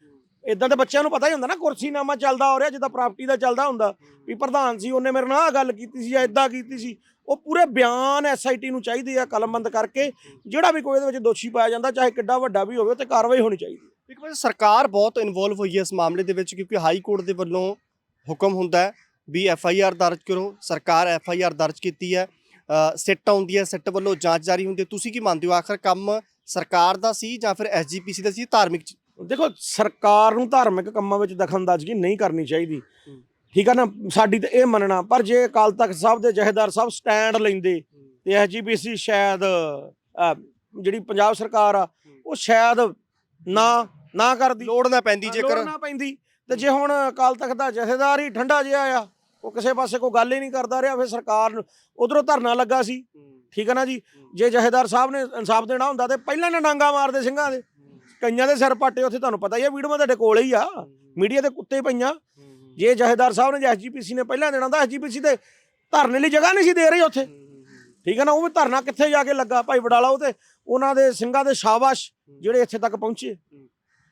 ਇਦਾਂ ਦੇ ਬੱਚਿਆਂ ਨੂੰ ਪਤਾ ਹੀ ਹੁੰਦਾ ਨਾ, ਕੁਰਸੀਨਾਮਾ ਚੱਲਦਾ ਹੋ ਰਿਹਾ, ਜਿੱਦਾਂ ਪ੍ਰਾਪਰਟੀ ਦਾ ਚੱਲਦਾ ਹੁੰਦਾ। ਵੀ ਪ੍ਰਧਾਨ ਸੀ, ਉਹਨੇ ਮੇਰੇ ਨਾਲ ਆਹ ਗੱਲ ਕੀਤੀ ਸੀ ਜਾਂ ਇਦਾਂ ਕੀਤੀ ਸੀ। ਉਹ ਪੂਰੇ ਬਿਆਨ ਐਸਆਈਟੀ ਨੂੰ ਚਾਹੀਦੇ ਆ ਕਲਮਬੰਦ ਕਰਕੇ, ਜਿਹੜਾ ਵੀ ਕੋਈ ਇਹਦੇ ਵਿੱਚ ਦੋਸ਼ੀ ਪਾਇਆ ਜਾਂਦਾ, ਚਾਹੇ ਕਿੱਡਾ ਵੱਡਾ ਵੀ ਹੋਵੇ ਤੇ ਕਾਰਵਾਈ ਹੋਣੀ ਚਾਹੀਦੀ ਇੱਕ ਵਾਰ ਸਰਕਾਰ ਬਹੁਤ ਇਨਵੋਲਵ ਹੋਈ ਹੈ ਇਸ ਮਾਮਲੇ ਦੇ ਵਿੱਚ, ਕਿਉਂਕਿ ਹਾਈ ਕੋਰਟ ਦੇ ਵੱਲੋਂ ਹੁਕਮ ਹੁੰਦਾ ਹੈ ਵੀ ਐਫ ਆਈ ਆਰ ਦਰਜ ਕਰੋ ਸਰਕਾਰ ਐਫ ਆਈ ਆਰ ਦਰਜ ਕੀਤੀ ਹੈ। ਸਿੱਟ ਆਉਂਦੀ ਹੈ ਸਿੱਟ ਵੱਲੋਂ ਜਾਂਚ ਜਾਰੀ ਹੁੰਦੀ ਹੈ। ਤੁਸੀਂ ਕੀ ਮੰਨਦੇ ਹੋ? ਆਖਰ ਕੰਮ ਸਰਕਾਰ ਦਾ ਸੀ ਜਾਂ ਫਿਰ ਐਸਜੀਪੀਸੀ ਦਾ ਸੀ ਧਾਰਮਿਕ ਦੇਖੋ ਸਰਕਾਰ ਨੂੰ ਧਾਰਮਿਕ ਕੰਮਾਂ ਵਿੱਚ ਦਖਲਅੰਦਾਜ਼ਗੀ ਨਹੀਂ ਕਰਨੀ ਚਾਹੀਦੀ। ਹੂੰ। ਠੀਕ ਆ ਨਾ? ਸਾਡੀ ਤੇ ਇਹ ਮੰਨਣਾ ਪਰ ਜੇ ਅਕਾਲ ਤਖਤ ਸਾਹਿਬ ਦੇ ਜਹੇਦਾਰ ਸਾਹਿਬ ਸਟੈਂਡ ਲੈਂਦੇ ਤੇ ਐਸਜੀਪੀਸੀ ਸ਼ਾਇਦ ਅਹ, ਜਿਹੜੀ ਪੰਜਾਬ ਸਰਕਾਰ ਆ ਉਹ ਸ਼ਾਇਦ ਨਾ ਨਾ ਕਰਦੀ। ਲੋੜ ਨਾ ਪੈਂਦੀ ਲੋੜ ਜੇਕਰ ਨਾ ਪੈਂਦੀ। ਤੇ ਜੇ ਹੁਣ ਅਕਾਲ ਤਖਤ ਦਾ ਜਥੇਦਾਰ ਹੀ ਠੰਡਾ ਜਿਹਾ ਆ, ਉਹ ਕਿਸੇ ਪਾਸੇ ਕੋਈ ਗੱਲ ਹੀ ਨਹੀਂ ਕਰਦਾ ਰਿਹਾ, ਫਿਰ ਸਰਕਾਰ ਨੂੰ ਉਧਰੋਂ ਧਰਨਾ ਲੱਗਾ ਸੀ। ਠੀਕ ਹੈ ਨਾ ਜੀ? ਜੇ ਜਥੇਦਾਰ ਸਾਹਿਬ ਨੇ ਇਨਸਾਫ ਦੇਣਾ ਹੁੰਦਾ ਤੇ ਪਹਿਲਾਂ ਨਾ ਡਾਂਗਾ ਮਾਰਦੇ ਸਿੰਘਾਂ ਦੇ। ਕਈਆਂ ਦੇ ਸਿਰ ਪਾਟੇ, ਉੱਥੇ ਤੁਹਾਨੂੰ ਪਤਾ ਹੀ ਆ, ਵੀਡੀਓ ਤੁਹਾਡੇ ਕੋਲ ਹੀ ਆ। ਮੀਡੀਆ ਦੇ ਕੁੱਤੇ ਪਈਆਂ। ਜੇ ਜਥੇਦਾਰ ਸਾਹਿਬ ਨੇ ਐਸਜੀਪੀਸੀ ਨੇ ਪਹਿਲਾਂ ਦੇਣਾ ਹੁੰਦਾ ਐਸਜੀਪੀਸੀ ਤੇ ਧਰਨੇ ਲਈ ਜਗ੍ਹਾ ਨਹੀਂ ਸੀ ਦੇ ਰਹੀ ਉੱਥੇ। ਠੀਕ ਹੈ ਨਾ, ਉਹ ਵੀ ਧਰਨਾ ਕਿੱਥੇ ਜਾ ਕੇ ਲੱਗਾ? ਭਾਈ ਵਡਾਲਾ, ਉਹ ਤੇ ਉਹਨਾਂ ਦੇ ਸਿੰਘਾਂ ਦੇ ਸ਼ਾਬਾਸ਼ ਜਿਹੜੇ ਇੱਥੇ ਤੱਕ ਪਹੁੰਚੇ।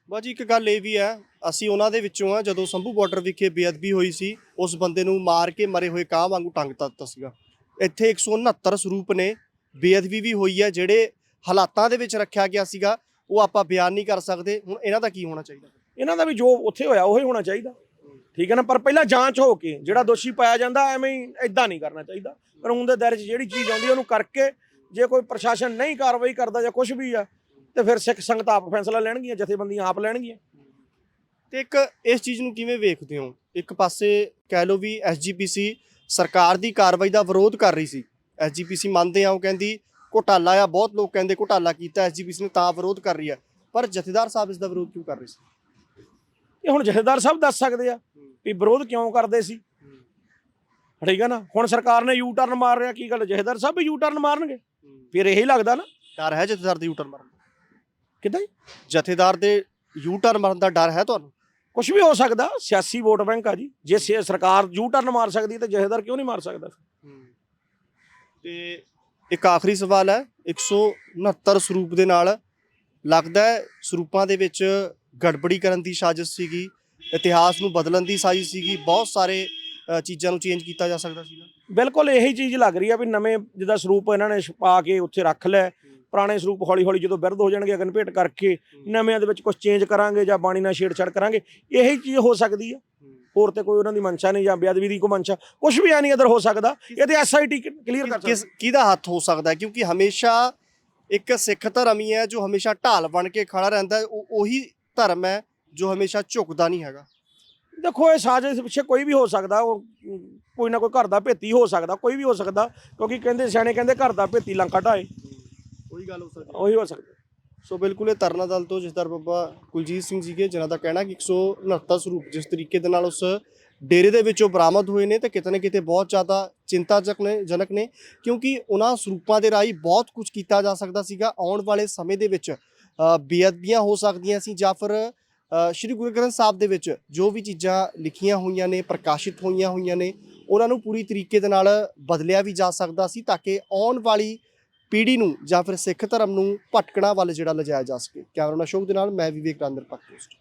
ਬਾਜੀ ਇੱਕ ਗੱਲ ਇਹ ਵੀ ਹੈ ਅਸੀਂ ਉਹਨਾਂ ਦੇ ਵਿੱਚੋਂ ਆ, ਜਦੋਂ ਸੰਭੂ ਬਾਰਡਰ ਵਿਖੇ ਬੇਅਦਬੀ ਹੋਈ ਸੀ, ਉਸ ਬੰਦੇ ਨੂੰ ਮਾਰ ਕੇ ਮਰੇ ਹੋਏ ਕਾਂ ਵਾਂਗੂ ਟੰਗ ਦਿੱਤਾ ਸੀਗਾ। ਇੱਥੇ 169 ਸਰੂਪ ਨੇ ਬੇਅਦਬੀ ਵੀ ਹੋਈ ਹੈ, ਜਿਹੜੇ ਹਾਲਾਤਾਂ ਦੇ ਵਿੱਚ ਰੱਖਿਆ ਗਿਆ ਸੀਗਾ, ਉਹ ਆਪਾਂ ਬਿਆਨ ਨਹੀਂ ਕਰ ਸਕਦੇ। ਹੁਣ ਇਹਨਾਂ ਦਾ ਕੀ ਹੋਣਾ ਚਾਹੀਦਾ? ਇਹਨਾਂ ਦਾ ਵੀ ਜੋ ਉੱਥੇ ਹੋਇਆ, ਉਹੀ ਹੋਣਾ ਚਾਹੀਦਾ। ਠੀਕ ਹੈ ਨਾ? ਪਰ ਪਹਿਲਾਂ ਜਾਂਚ ਹੋ ਕੇ, ਜਿਹੜਾ ਦੋਸ਼ੀ ਪਾਇਆ ਜਾਂਦਾ, ਐਵੇਂ ਹੀ ਇਦਾਂ ਨਹੀਂ ਕਰਨਾ ਚਾਹੀਦਾ। ਕਾਨੂੰਨ ਦੇ ਦਾਇਰੇ 'ਚ ਜਿਹੜੀ ਚੀਜ਼ ਆਉਂਦੀ, ਉਹਨੂੰ ਕਰਕੇ ਜੇ ਕੋਈ ਪ੍ਰਸ਼ਾਸਨ ਨਹੀਂ ਕਾਰਵਾਈ ਕਰਦਾ ਜਾਂ ਕੁਝ ਵੀ ਆ, ਤੇ ਫਿਰ ਸਿੱਖ ਸੰਗਤ ਆਪ ਫੈਸਲਾ ਲੈਣਗੀਆਂ, ਜਥੇਬੰਦੀਆਂ ਆਪ ਲੈਣਗੀਆਂ। ਤੇ ਇੱਕ ਇਸ ਚੀਜ਼ ਨੂੰ ਕਿਵੇਂ ਵੇਖਦੇ ਹੋ? ਇੱਕ ਪਾਸੇ ਕਹਿ ਲਓ ਵੀ ਐਸਜੀਪੀਸੀ ਸਰਕਾਰ ਦੀ ਕਾਰਵਾਈ ਦਾ ਵਿਰੋਧ ਕਰ ਰਹੀ ਸੀ। ਐਸਜੀਪੀਸੀ ਮੰਨਦੇ ਆ ਉਹ ਕਹਿੰਦੀ ਘੋਟਾਲਾ ਆ ਬਹੁਤ ਲੋਕ ਕਹਿੰਦੇ ਘੋਟਾਲਾ ਕੀਤਾ ਐਸਜੀਪੀਸੀ ਨੇ ਤਾਂ ਵਿਰੋਧ ਕਰ ਰਹੀ ਹੈ ਪਰ ਜਥੇਦਾਰ ਸਾਹਿਬ ਇਸ ਦਾ ਵਿਰੋਧ ਕਿਉਂ ਕਰ ਰਹੇ ਸੀ? ਇਹ ਹੁਣ ਜਥੇਦਾਰ ਸਾਹਿਬ ਦੱਸ ਸਕਦੇ ਆ ਵੀ ਵਿਰੋਧ ਕਿਉਂ ਕਰਦੇ ਸੀ? ਠੀਕ ਹੈ ਨਾ? ਹੁਣ ਸਰਕਾਰ ਨੇ ਯੂ ਟਰਨ ਮਾਰ ਰਿਹਾ ਕੀ ਗੱਲ? ਜਥੇਦਾਰ ਸਾਹਿਬ ਵੀ ਯੂ ਟਰਨ ਮਾਰਨਗੇ ਫਿਰ ਇਹੀ ਲੱਗਦਾ ਨਾ। ਡਰ ਹੈ ਜਥੇਦਾਰ ਦੇ ਯੂ ਟਰਨ ਮਾਰਨ ਦਾ? ਕਿਦਾਂ ਜਥੇਦਾਰ ਦੇ ਯੂ ਟਰਨ ਮਾਰਨ ਦਾ ਡਰ ਹੈ ਤੁਹਾਨੂੰ? ਕੁਝ ਵੀ ਹੋ ਸਕਦਾ ਸਿਆਸੀ ਵੋਟ ਬੈਂਕ ਆ ਜੀ। ਜੇ ਸੇ- ਸਰਕਾਰ ਯੂ ਟਰਨ ਮਾਰ ਸਕਦੀ ਤੇ ਜਥੇਦਾਰ ਕਿਉਂ ਨਹੀਂ ਮਾਰ ਸਕਦਾ ਤੇ ਇੱਕ ਆਖਰੀ ਸਵਾਲ ਹੈ 169 ਸਰੂਪ ਦੇ ਨਾਲ ਲੱਗਦਾ ਹੈ ਸਰੂਪਾਂ ਦੇ ਵਿੱਚ ਗੜਬੜੀ ਕਰਨ ਦੀ ਸਾਜ਼ਿਸ਼ ਸੀਗੀ ਇਤਿਹਾਸ ਨੂੰ ਬਦਲਣ ਦੀ ਸਾਜ਼ਿਸ਼ ਸੀਗੀ ਬਹੁਤ ਸਾਰੇ ਅ, ਚੀਜ਼ਾਂ ਨੂੰ ਚੇਂਜ ਕੀਤਾ ਜਾ ਸਕਦਾ ਸੀਗਾ। ਬਿਲਕੁਲ ਇਹੀ ਚੀਜ਼ ਲੱਗ ਰਹੀ ਆ ਵੀ ਨਵੇਂ ਜਿਹਦਾ ਸਰੂਪ ਇਹਨਾਂ ਨੇ ਛਪਾ ਕੇ ਉੱਥੇ ਰੱਖ ਲੈ ਪੁਰਾਣੇ ਸਰੂਪ ਹੌਲੀ ਹੌਲੀ ਜਦੋਂ ਬਿਰਧ ਹੋ ਜਾਣਗੇ ਅਗਨ ਭੇਟ ਕਰਕੇ ਨਵਿਆਂ ਦੇ ਵਿੱਚ ਕੁਝ ਚੇਂਜ ਕਰਾਂਗੇ ਜਾਂ ਬਾਣੀ ਨਾਲ ਛੇੜਛਾੜ ਕਰਾਂਗੇ ਇਹੀ ਚੀਜ਼ ਹੋ ਸਕਦੀ ਆ। ਹੋਰ ਤੇ ਕੋਈ ਉਹਨਾਂ ਦੀ ਮਨਸ਼ਾ ਨਹੀਂ ਜਾਂ ਬੇਅਦਬੀ ਦੀ ਕੋਈ ਮਨਸ਼ਾ ਕੁਝ ਵੀ ਨਹੀਂ ਅਦਰ ਹੋ ਸਕਦਾ। ਇਹ ਤੇ ਐਸਆਈਟੀ ਕਲੀਅਰ ਕਰ ਕਿਸ ਕਿਹਦਾ ਹੱਥ ਹੋ ਸਕਦਾ ਕਿਉਂਕਿ ਹਮੇਸ਼ਾ ਇੱਕ ਸਿੱਖ ਧਰਮ ਹੀ ਹੈ ਜੋ ਹਮੇਸ਼ਾ ਢਾਲ ਬਣ ਕੇ ਖੜਾ ਰਹਿੰਦਾ ਉਹ ਉਹੀ ਧਰਮ ਹੈ ਜੋ ਹਮੇਸ਼ਾ ਝੁਕਦਾ ਨਹੀਂ ਹੈਗਾ। ਦੇਖੋ ਇਹ ਸਾਜ਼ਿਸ਼ ਪਿੱਛੇ ਕੋਈ ਵੀ ਹੋ ਸਕਦਾ ਉਹ ਕੋਈ ਨਾ ਕੋਈ ਘਰ ਦਾ ਭੇਤੀ ਹੋ ਸਕਦਾ ਕੋਈ ਵੀ ਹੋ ਸਕਦਾ ਕਿਉਂਕਿ ਕਹਿੰਦੇ ਸਿਆਣੇ ਕਹਿੰਦੇ ਘਰ ਦਾ ਭੇਤੀ ਲੰਕਾ ਢਾਏ। ਉਹੀ ਗੱਲ ਹੋ ਸਕਦੀ ਉਹੀ ਹੋ ਸਕਦਾ। ਸੋ ਬਿਲਕੁਲ ਇਹ ਤਰਨਾ ਦਲ ਤੋਂ ਜਸਦਰ ਬਾਬਾ ਕੁਲਜੀਤ ਸਿੰਘ ਜੀਗੇ ਜਿਨ੍ਹਾਂ ਦਾ ਕਹਿਣਾ ਕਿ 169 ਸਰੂਪ ਜਿਸ ਤਰੀਕੇ ਦੇ ਨਾਲ ਉਸ ਡੇਰੇ ਦੇ ਵਿੱਚੋਂ ਬਰਾਮਦ ਹੋਏ ਨੇ ਤੇ ਕਿਤੇ ਨਾ ਕਿਤੇ ਬਹੁਤ ਜ਼ਿਆਦਾ ਚਿੰਤਾਜਨਕ ਨੇ, ਜਨਕ ਨੇ, ਕਿਉਂਕਿ ਉਹਨਾਂ ਸਰੂਪਾਂ ਦੇ ਰਾਹੀਂ ਬਹੁਤ ਕੁਝ ਕੀਤਾ ਜਾ ਸਕਦਾ ਸੀਗਾ। ਆਉਣ ਵਾਲੇ ਸਮੇਂ ਦੇ ਵਿੱਚ ਬੇਅਦਬੀਆਂ ਹੋ ਸਕਦੀਆਂ ਸੀ ਜਾਂ ਫਿਰ ਸ਼੍ਰੀ ਗੁਰੂ ਗ੍ਰੰਥ ਸਾਹਿਬ ਦੇ ਵਿੱਚ ਜੋ ਵੀ ਚੀਜ਼ਾਂ ਲਿਖੀਆਂ ਹੋਈਆਂ ਨੇ, ਪ੍ਰਕਾਸ਼ਿਤ ਹੋਈਆਂ ਹੋਈਆਂ ਨੇ, ਉਹਨਾਂ ਨੂੰ ਪੂਰੀ ਤਰੀਕੇ ਦੇ ਨਾਲ ਬਦਲਿਆ ਵੀ ਜਾ ਸਕਦਾ ਸੀ ਤਾਂ ਕਿ ਆਉਣ ਵਾਲੀ ਪੀੜ੍ਹੀ ਨੂੰ ਜਾਂ ਫਿਰ ਸਿੱਖ ਧਰਮ ਨੂੰ ਭਟਕਣਾ ਵੱਲ ਜਿਹੜਾ ਲਿਜਾਇਆ ਜਾ ਸਕੇ। ਕੈਮਰਾਮੈਨ ਅਸ਼ੋਕ ਦੇ ਨਾਲ, ਮੈਂ ਵਿਵੇਕ ਰਾਂਦਰ ਪੱਕ ਪੋਸਟ।